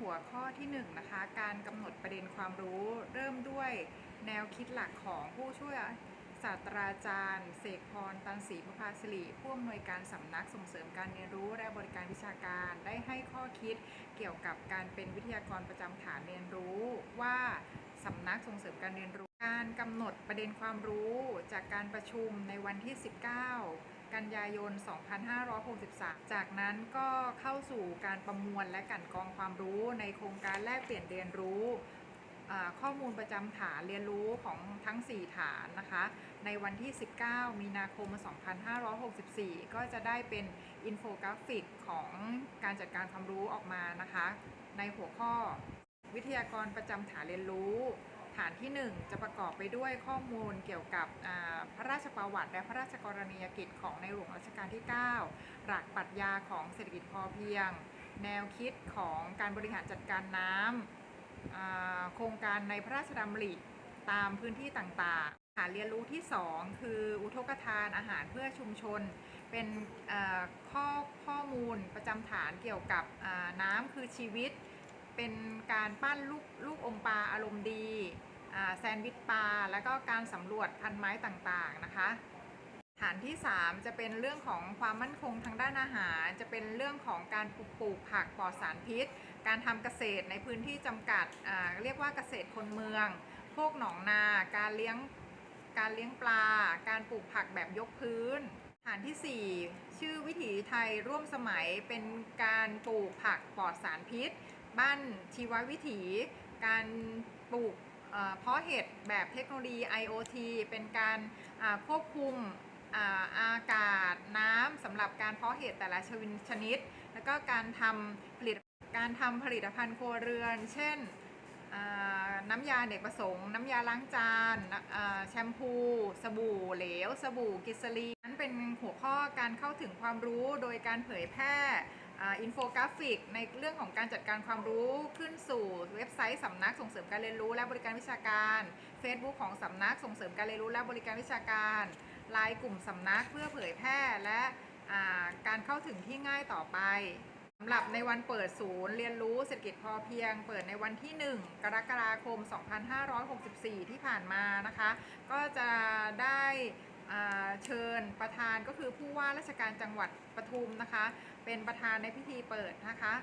หัวข้อที่1นงนะคะการกำหนดประเด็นความรู้เริ่มด้วยแนวคิดหลักของผู้ช่วยศาสตราจารย์ เสกพร ตันศรีประภาสิริผู้อำนวยการสำนักส่งเสริมการเรียนรู้และบริการวิชาการได้ให้ข้อคิดเกี่ยวกับการเป็นวิทยากรประจำฐานเรียนรู้ว่าสำนักส่งเสริมการเรียนรู้ การกำหนดประเด็นความรู้จากการประชุมในวันที่ 19 กันยายน 2563 จากนั้นก็เข้าสู่การประมวลและกันกองความรู้ในโครงการแลกเปลี่ยนเรียนรู้ข้อมูลประจำฐานเรียนรู้ของทั้ง 4 ฐานนะคะ ในวันที่ 19 มีนาคม 2564 ก็จะได้เป็นอินโฟกราฟิกของการจัดการความรู้ออกมานะคะ ในหัวข้อวิทยากรประจำฐานเรียนรู้ ฐานที่ 1 จะประกอบไปด้วยข้อมูลเกี่ยวกับพระราชประวัติ และพระราชกรณียกิจของในหลวงรัชกาลที่ 9 หลักปรัชญาของเศรษฐกิจพอเพียง แนวคิดของการบริหารจัดการน้ำอ่าโครงการในพระราชดำริตามพื้นที่ต่างๆ ฐานเรียนรู้ที่ 2 คืออุทกทานอาหารเพื่อชุมชน เป็นข้อข้อมูลประจำฐานเกี่ยวกับน้ำคือชีวิต เป็นการปั้นลูกลูกอมปลาอารมณ์ดีแซนด์วิชปลาแล้วก็การสำรวจพันไม้ต่างๆนะคะ ฐานที่ 3 จะเป็นเรื่องของความมั่นคงทางด้านอาหาร จะเป็นเรื่องของการปลูกปลูกผักปลอดสารพิษ การทำเกษตรในพื้นที่จำกัดเรียกว่าเกษตรคนเมืองโคกหนองนา การเลี้ยงการเลี้ยงปลา การปลูกผักแบบยกพื้นฐานทีสี่4 ชื่อวิถีไทยร่วมสมัยเป็นการปลูกผักปลอดสารพิษ บ้านชีววิถี การปลูกเอ่อเพาะเห็ดแบบเทคโนโลยี IoT เป็นการควบคุมอากาศน้ำสำหรับการเพาะเห็ดแต่ละชวินชนิด แล้วก็การทำผลิตการทำผลิตภัณฑ์ครัวเรือน เช่นน้ำยาเด็กประสงค์น้ำยาล้างจานแชมพู สบู่เหลว สบู่กิสลีนั้นเป็นหัวข้อการเข้าถึงความรู้โดยการเผยแพร่ อินโฟกราฟิกในเรื่องของการจัดการความรู้ขึ้นสู่เว็บไซต์สำนักส่งเสริมการเรียนรู้และบริการวิชาการ Facebook ของสำนักส่งเสริมการเรียนรู้และบริการวิชาการไลน์กลุ่มสำนักเพื่อเผยแพร่และการเข้าถึงที่ง่ายต่อไปสำหรับในวันเปิดศูนย์เรียนรู้เศรษฐกิจพอเพียง เปิดในวันที่ 1 กรกฎาคม 2564 ที่ผ่านมานะคะ ก็จะได้ เชิญประธานก็คือผู้ว่าราชการจังหวัดปทุมนะคะ เป็นประธานในพิธีเปิดนะคะ